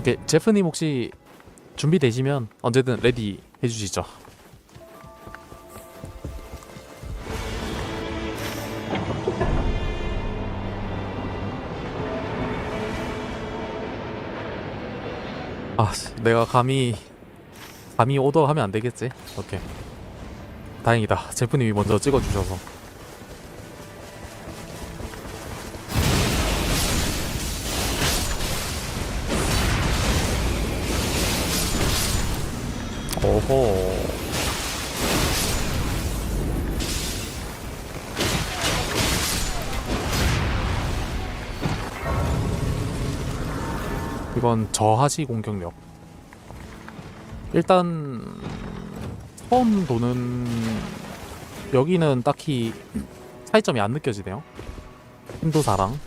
오케이 제프님 혹시 준비되시면 언제든 레디 해주시죠. 아, 씨, 내가 감히 감히 오더하면 안 되겠지? 오케이. 다행이다. 제프님이 먼저 찍어주셔서. 오호. 이건 저하시 공격력. 일단 처음 도는 여기는 딱히 차이점이 안 느껴지네요. 힘도사랑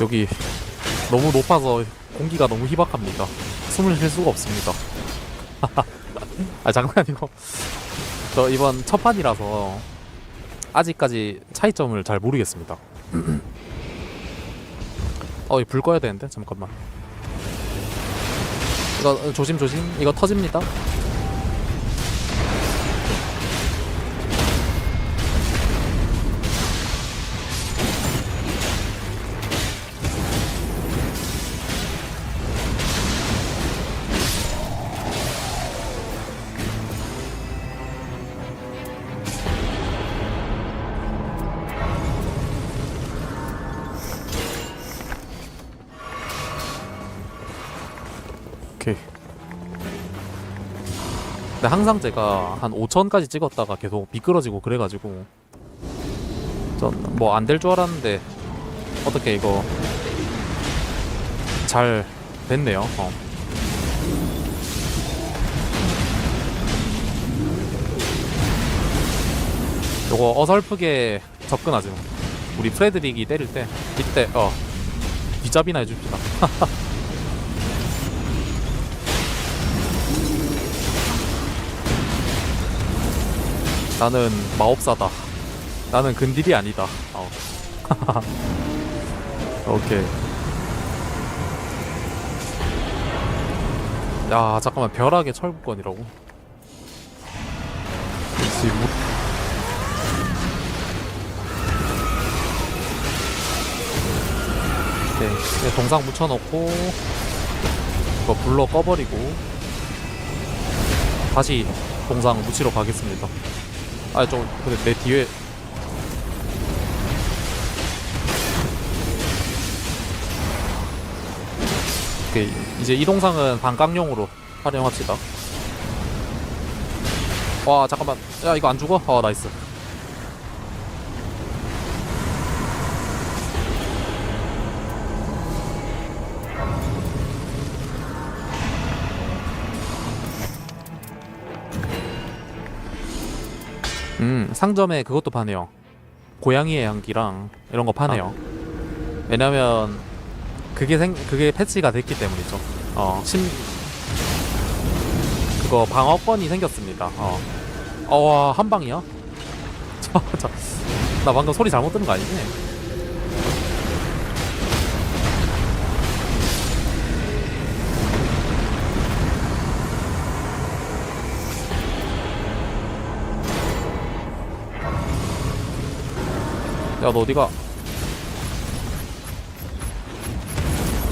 여기 너무 높아서 공기가 너무 희박합니다. 숨을 쉴 수가 없습니다. 아 장난이고 저 이번 첫 판이라서 아직까지 차이점을 잘 모르겠습니다. 어, 이불 꺼야 되는데 잠깐만. 이거 어, 조심 조심. 이거 터집니다. 오케이. 근데 항상 제가 한 5천까지 찍었다가 계속 미끄러지고 그래가지고 전 뭐 안 될 줄 알았는데 어떻게 이거 잘 됐네요. 어. 요거 어설프게 접근하지. 우리 프레드릭이 때릴 때 이때 어 뒷잡이나 해줍시다. 나는 마법사다. 나는 근딜이 아니다. 어. 오케이. 야 잠깐만 벼락의 철국권이라고. 지금 네, 네, 동상 묻혀놓고 이거 불러 꺼버리고 다시 동상 묻히러 가겠습니다. 아, 좀 근데 내 뒤에 오케이 이제 이 동상은 반깡용으로 활용합시다. 와 잠깐만, 야 이거 안 죽어? 아 나이스. 음 상점에 그것도 파네요. 고양이의 향기랑 이런 거 파네요. 왜냐면 그게 생 그게 패치가 됐기 때문이죠. 어 심 그거 방어권이 생겼습니다. 어. 어와 한 방이야? 저, 저, 나 방금 소리 잘못 들은 거 아니지 야 너 어디가?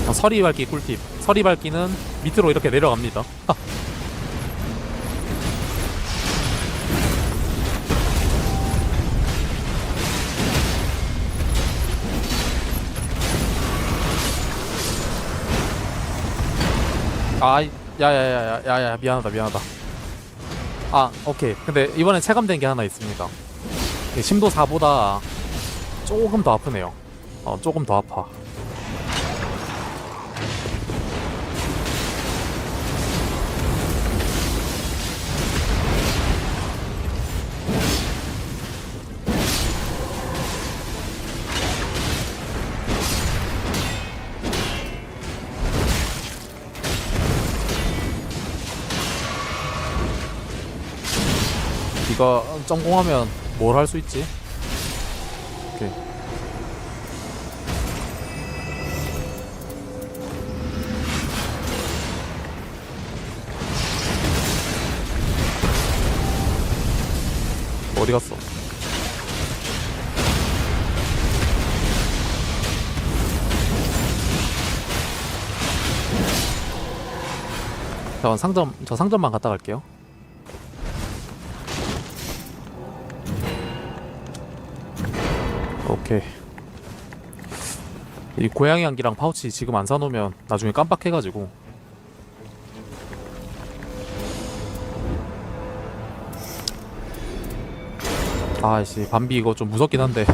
아, 서리 밟기 꿀팁. 서리 밟기는 밑으로 이렇게 내려갑니다. 아 야야야야야야 미안하다 미안하다. 아 오케이. 근데 이번에 체감된 게 하나 있습니다. 이게 심도 4보다 조금 더 아프네요. 어, 조금 더 아파. 이거 점공하면 뭘 할 수 있지? 어디 갔어? 저 상점 저 상점만 갔다 갈게요. 오케이. 이 고양이 향기랑 파우치 지금 안 사놓으면 나중에 깜빡해가지고 아씨 밤비 이거 좀 무섭긴 한데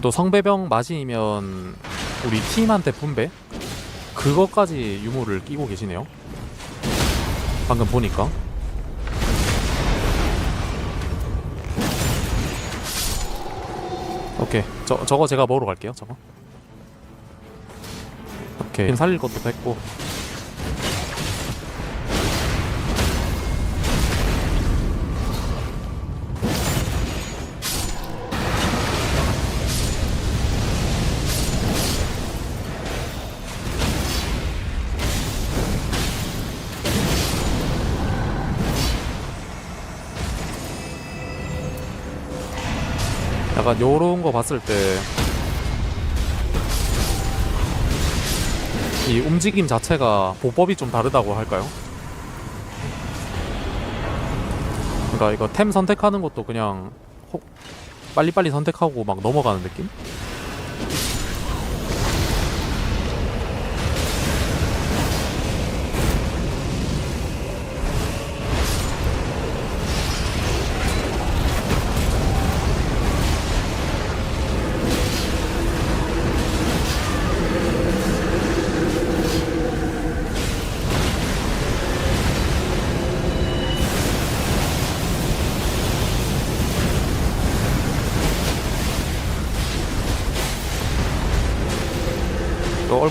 또 성배병 마신이면 우리 팀한테 분배? 그것까지 유무를 끼고 계시네요. 방금 보니까. 오케이. 저, 저거 제가 먹으러 갈게요, 저거. 오케이. 팀 살릴 것도 됐고. 약간 요런 거 봤을 때 이 움직임 자체가 보법이 좀 다르다고 할까요? 그러니까 이거 템 선택하는 것도 그냥 호- 빨리빨리 선택하고 막 넘어가는 느낌?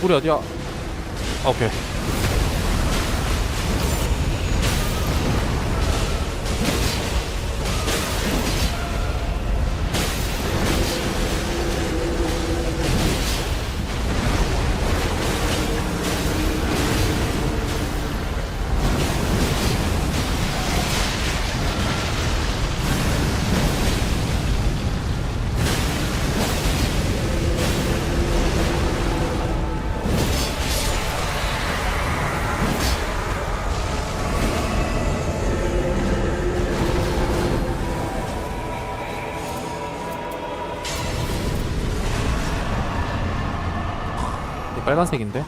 얼굴이 어디야? 아, 오케이. 빨간색인데?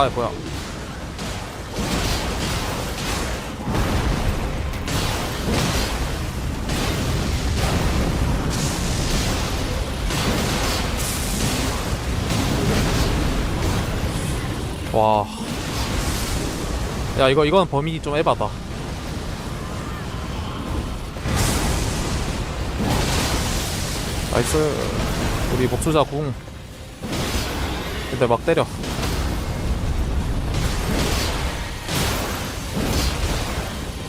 아 뭐야 와. 야, 이거, 이건 범위 좀 에바다. 나이스. 우리 목수자 궁. 근데 막 때려.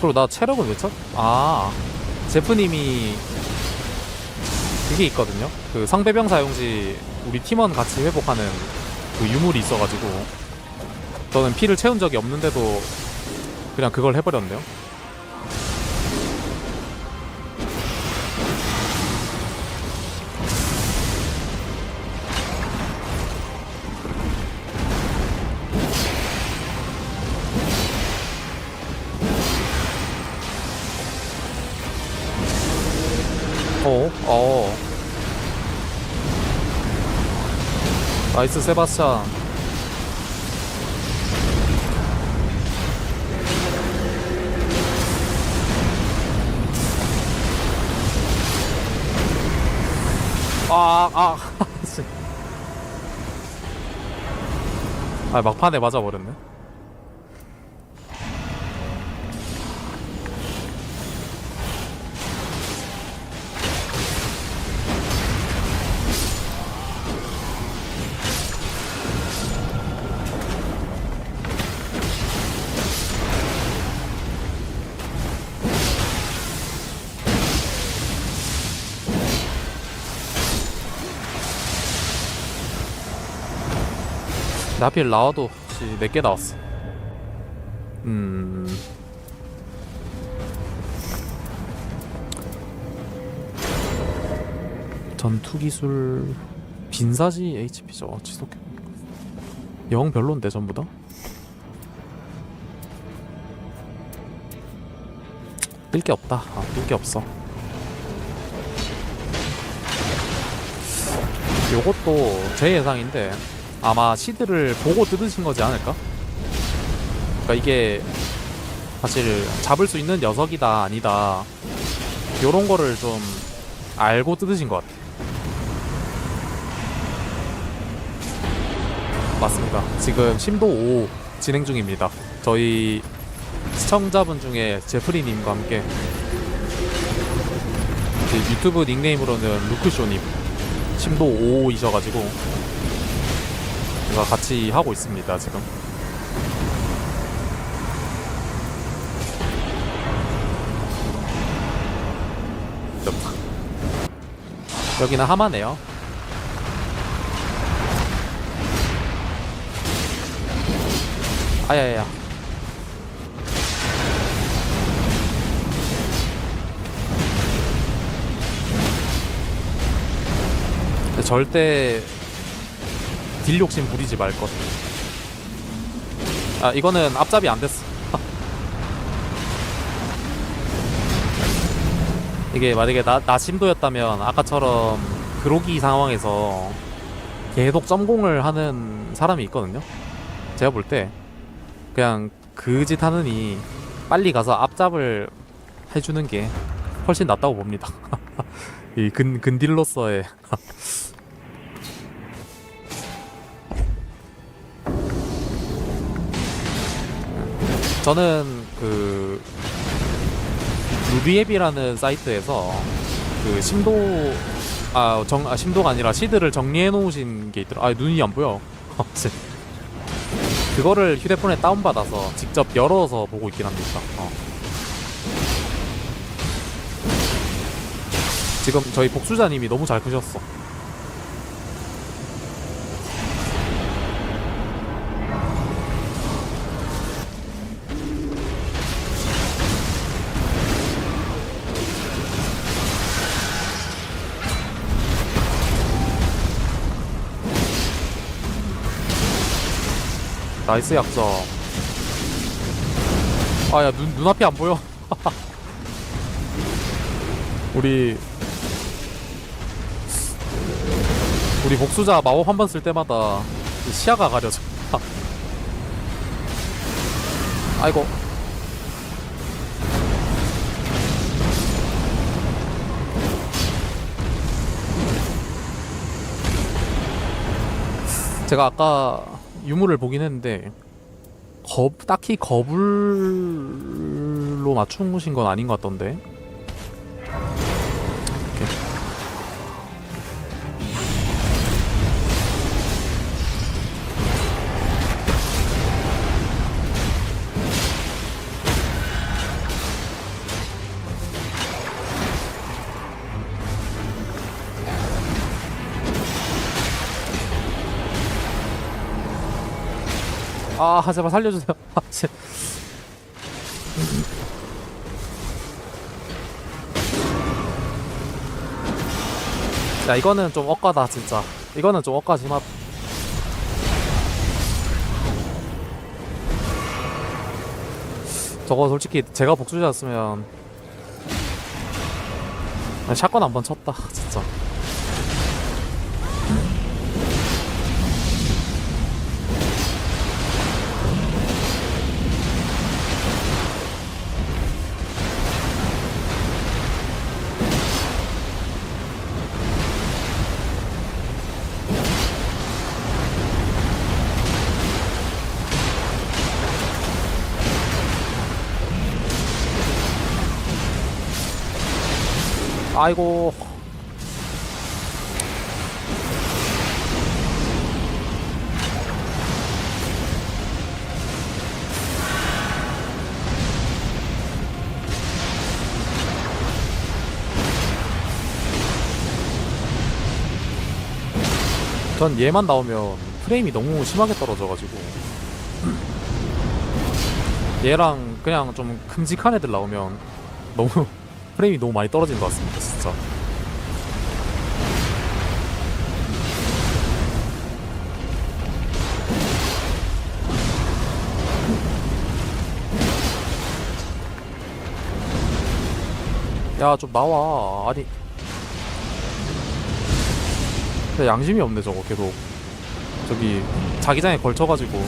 그리고 나 체력을 왜 쳤? 아. 제프님이 그게 있거든요. 그 상배병 사용시 우리 팀원 같이 회복하는 그 유물이 있어가지고 저는 피를 채운 적이 없는데도 그냥 그걸 해버렸네요. 나이스 세바스찬. 아, 아, 씨. 아 막판에 맞아버렸네. 근데 하필 나와도 내게 나왔어. 음. 전투 기술 빈사지 HP죠. 지속해. 영 별론데 전부 다. 뜰 게 없다. 아, 뜰 게 없어. 요것도 제 예상인데 아마 시드를 보고 뜯으신 거지 않을까? 그러니까 이게 사실 잡을 수 있는 녀석이다 아니다 요런 거를 좀 알고 뜯으신 것 같아. 맞습니다. 지금 심도 5 진행 중입니다. 저희 시청자분 중에 제프리님과 함께 그 유튜브 닉네임으로는 루크쇼님 심도 5이셔가지고 제가 같이 하고 있습니다 지금. 여기는 하마네요. 아야야야. 절대 딜 욕심 부리지 말 것. 아 이거는 앞잡이 안 됐어. 이게 만약에 나, 나 심도였다면 아까처럼 그로기 상황에서 계속 점공을 하는 사람이 있거든요. 제가 볼 때 그냥 그 짓 하느니 빨리 가서 앞잡을 해주는 게 훨씬 낫다고 봅니다. 이 근, 근딜로서의 저는 그 루비앱이라는 사이트에서 그 심도 아, 정, 아 심도가 아니라 시드를 정리해 놓으신 게 있더라. 아 눈이 안 보여. 그거를 휴대폰에 다운받아서 직접 열어서 보고 있긴 합니다. 어. 지금 저희 복수자님이 너무 잘 크셨어. 나이스 약점. 아, 야, 눈, 눈앞이 안 보여. 우리. 우리 복수자 마법 한 번 쓸 때마다 이 시야가 가려져. 아이고. 제가 아까 유물을 보긴 했는데 거, 딱히 거불로 맞춘 건 아닌 것 같던데 아 제발 살려주세요. 아, 제... 야 이거는 좀 억까다 진짜. 이거는 좀 억까지만 저거 솔직히 제가 복수자였으면 아, 샷건 한 번 쳤다 진짜 아이고. 전 얘만 나오면 프레임이 너무 심하게 떨어져가지고. 얘랑 그냥 좀 큼직한 애들 나오면 너무 프레임이 너무 많이 떨어지는 것 같습니다 진짜. 야 좀 나와. 아니. 양심이 없네 저거 계속. 저기 자기장에 걸쳐가지고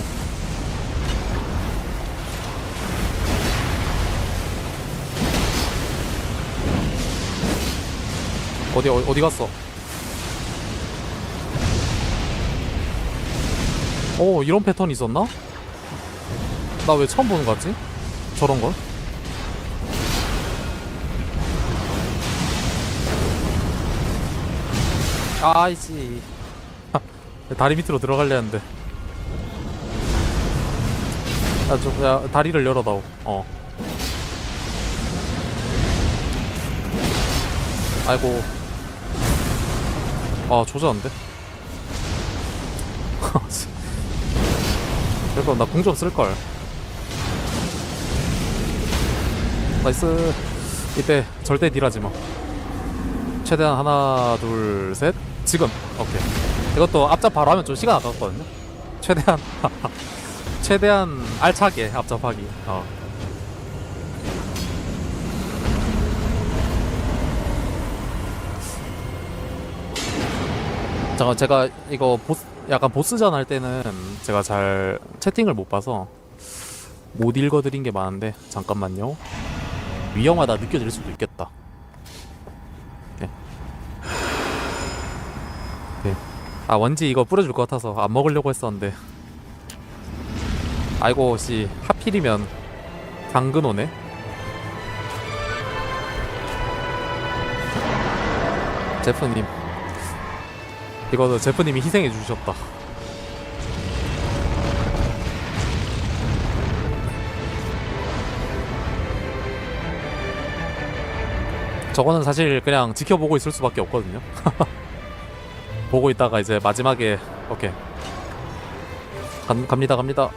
어디 어, 어디 갔어? 어 이런 패턴이 있었나? 나 왜 처음 보는 거 같지? 저런 걸? 아이씨 다리 밑으로 들어가려 했는데 야, 좀, 야 다리를 열어다오 어 아이고 아 조졌는데? 그럴 나공좀 쓸걸. 나이스. 이때 절대 딜하지마. 최대한 하나 둘 셋. 지금. 오케이. 이것도 앞잡 바로 하면 좀 시간 아깝거든요. 최대한 최대한 알차게 앞잡하기. 어. 잠깐 제가 이거 보스 약간 보스전 할 때는 제가 잘 채팅을 못 봐서 못 읽어드린 게 많은데 잠깐만요. 위험하다 느껴질 수도 있겠다. 네. 네. 아 원지 이거 뿌려줄 것 같아서 안 먹으려고 했었는데. 아이고 씨 하필이면 당근 오네? 제프님 이거 제프님이 희생해 주셨다. 저거는 사실 그냥 지켜보고 있을 수밖에 없거든요. 보고 있다가 이제 마지막에 오케이. 간, 갑니다 갑니다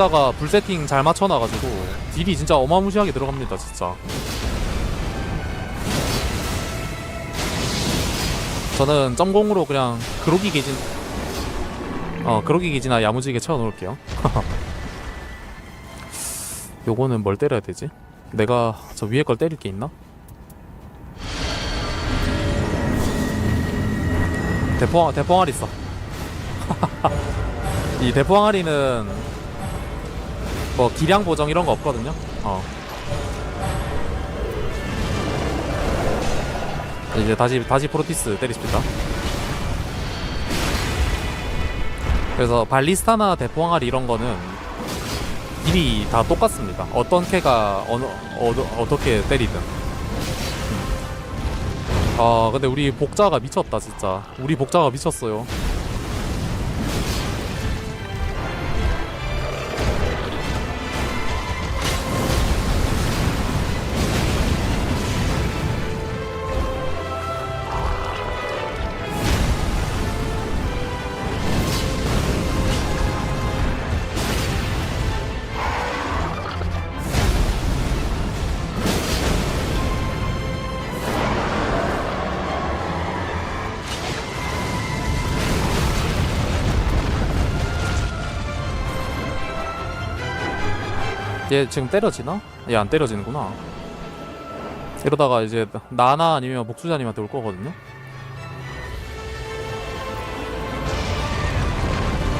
저희 복자가 불 세팅 잘 맞춰놔가지고 딜이 진짜 어마무시하게 들어갑니다 진짜 저는 점공으로 그냥 그로기 게진 어 그로기 게지나 야무지게 채워놓을게요 요거는 뭘 때려야 되지? 내가 저 위에 걸 때릴 게 있나? 대포 대포항아리 있어 이 대포항아리는 뭐 기량 보정 이런 거 없거든요. 어. 이제 다시 다시 프로티스 때리십니다. 그래서 발리스타나 대포항아리 이런 거는 딜이 다 똑같습니다. 어떤 캐가 어느 어, 어떻게 때리든. 아 근데 우리 복자가 미쳤다 진짜. 우리 복자가 미쳤어요. 얘 지금 때려지나? 얘 안 때려지는구나. 이러다가 이제 나나 아니면 목수자님한테 올 거거든요.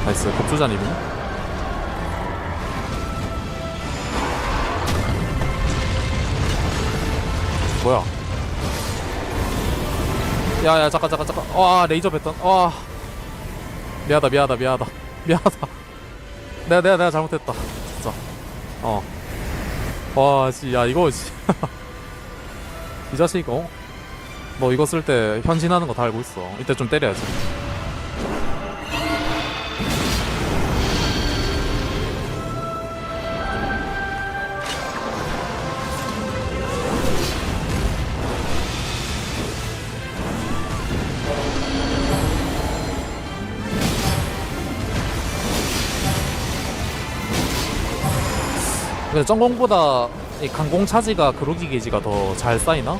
나이스, 목수자님이네. 뭐야? 야야 잠깐 잠깐 잠깐. 와 레이저 뱉던. 와 미안하다 미안하다 미안하다 미안하다. 내가 내가 내가 잘못했다. 진짜. 어. 와, 씨, 야, 이거, 씨. 이 자식, 어? 너 이거 쓸 때 현신하는 거 다 알고 있어. 이때 좀 때려야지. 근데 전공보다 이 강공 차지가 그로기 게이지가 더 잘 쌓이나?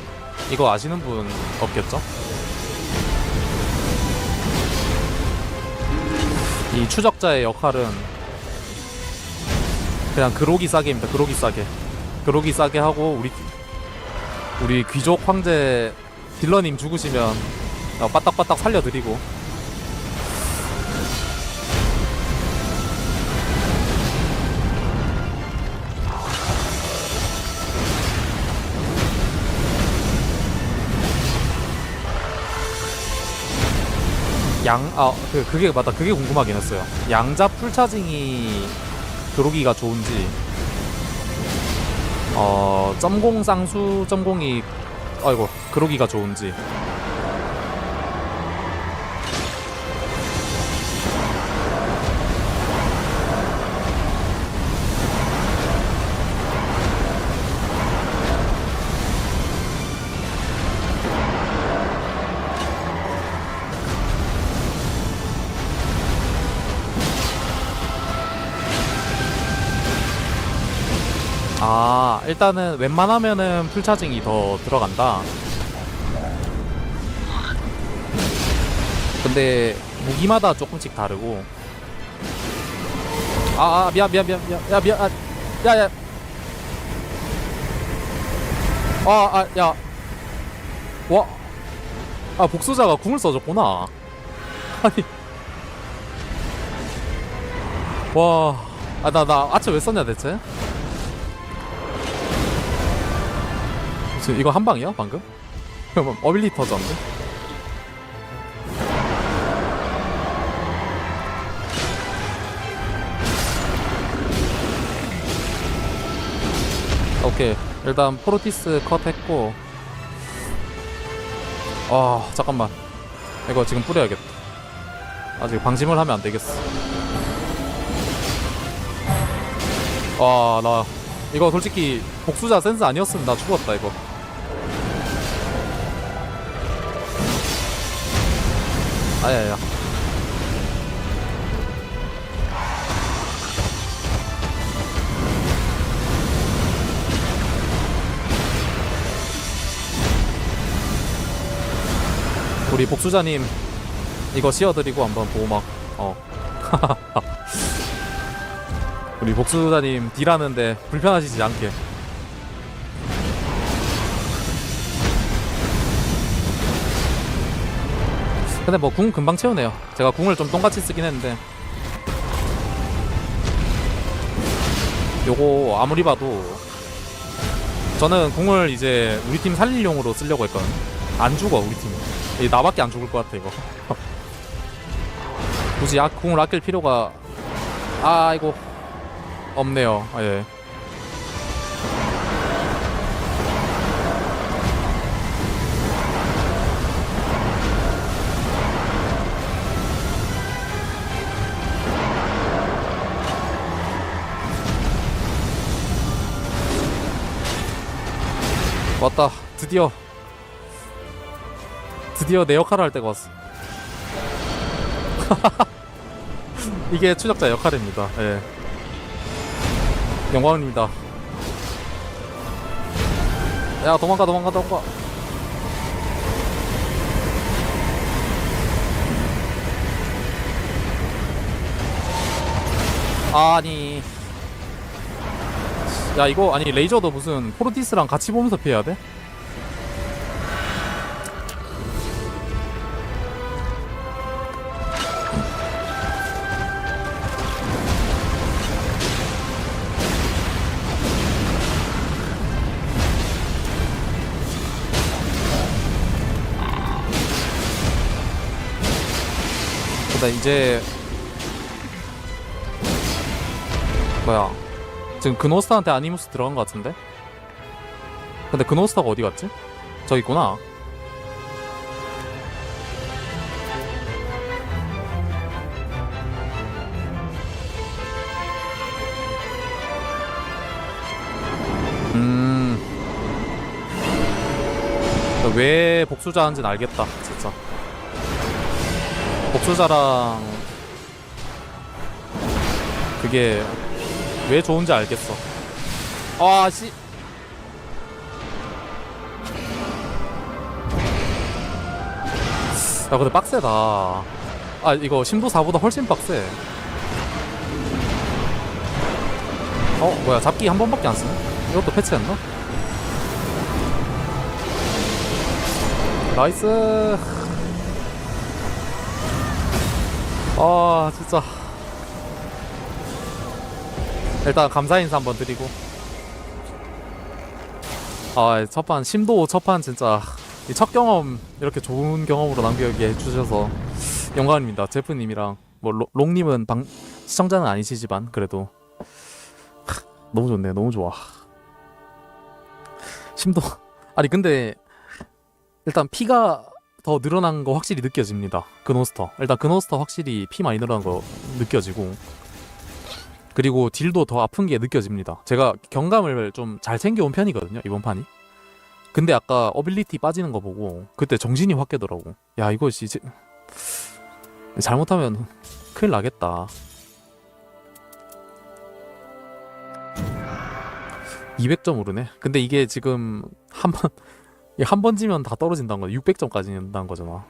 이거 아시는 분 없겠죠? 이 추적자의 역할은 그냥 그로기 싸게입니다. 그로기 싸게. 그로기 싸게 하고 우리 우리 귀족 황제 딜러님 죽으시면 어, 빠딱빠딱 살려드리고 양, 아, 그, 그게 맞다. 그게 궁금하긴 했어요. 양자 풀차징이 그로기가 좋은지, 어, 점공 쌍수 점공이, 아이고, 그로기가 좋은지. 아, 일단은 웬만하면은 풀차징이 더 들어간다. 근데 무기마다 조금씩 다르고. 아, 아 미안, 미안, 미안, 미안, 야, 미안, 아, 야, 야. 아, 아, 야. 와. 아, 복수자가 궁을 써줬구나. 아니. 와. 아, 나, 나, 아체 왜 썼냐, 대체? 지금 이거 한 방이야 방금? 그럼 어빌리터전데? 오케이. 일단 프로티스 컷 했고. 아 잠깐만. 이거 지금 뿌려야겠다. 아직 방심을 하면 안 되겠어. 아나 이거 솔직히 복수자 센스 아니었으면 나 죽었다 이거 아야야. 우리 복수자님 이거 씌워드리고 한번 보호막 어. 우리 복수자님 딜하는데 불편하시지 않게 근데 뭐 궁 금방 채우네요. 제가 궁을 좀 똥같이 쓰긴 했는데. 요거 아무리 봐도 저는 궁을 이제 우리 팀 살릴용으로 쓰려고 했거든 안 죽어 우리 팀 나밖에 안 죽을 것 같아 이거. 굳이 아, 궁을 아낄 필요가 아 이거 없네요. 아, 예. 왔다. 드디어. 드디어 내 역할을 할 때가 왔어. 이게 추적자 역할입니다. 예. 영광입니다. 야 도망가 도망가 도망가. 아니 야 이거 아니 레이저도 무슨 포르티스랑 같이 보면서 피해야 돼? 이제 뭐야 지금 그노스타한테 아니무스 들어간 것 같은데? 근데 그노스타가 어디 갔지? 저기 있구나 음. 왜 복수자 한지는 알겠다 진짜 복수자랑 그게 왜 좋은지 알겠어. 아, 씨. 야, 근데 빡세다. 아, 이거 심도 4보다 훨씬 빡세. 어, 뭐야, 잡기 한 번밖에 안 쓰네? 이것도 패치했나? 나이스. 아, 진짜. 일단 감사 인사 한번 드리고. 아 첫판 심도 첫판 진짜 이 첫 경험 이렇게 좋은 경험으로 남겨게 해주셔서 영광입니다. 제프님이랑 뭐 로- 롱님은 방 시청자는 아니시지만 그래도 하, 너무 좋네. 너무 좋아. 심도. 아니 근데 일단 피가 더 늘어난 거 확실히 느껴집니다. 그노스터. 일단 그노스터 확실히 피 많이 늘어난 거 느껴지고 그리고 딜도 더 아픈 게 느껴집니다. 제가 경감을 좀 잘 챙겨온 편이거든요, 이번 판이. 근데 아까 어빌리티 빠지는 거 보고 그때 정신이 확 깨더라고. 야, 이거 이제 잘못하면 큰일 나겠다. 200점 오르네. 근데 이게 지금 한 번, 한 번 지면 다 떨어진다는 거, 600점까지 는다는 거잖아.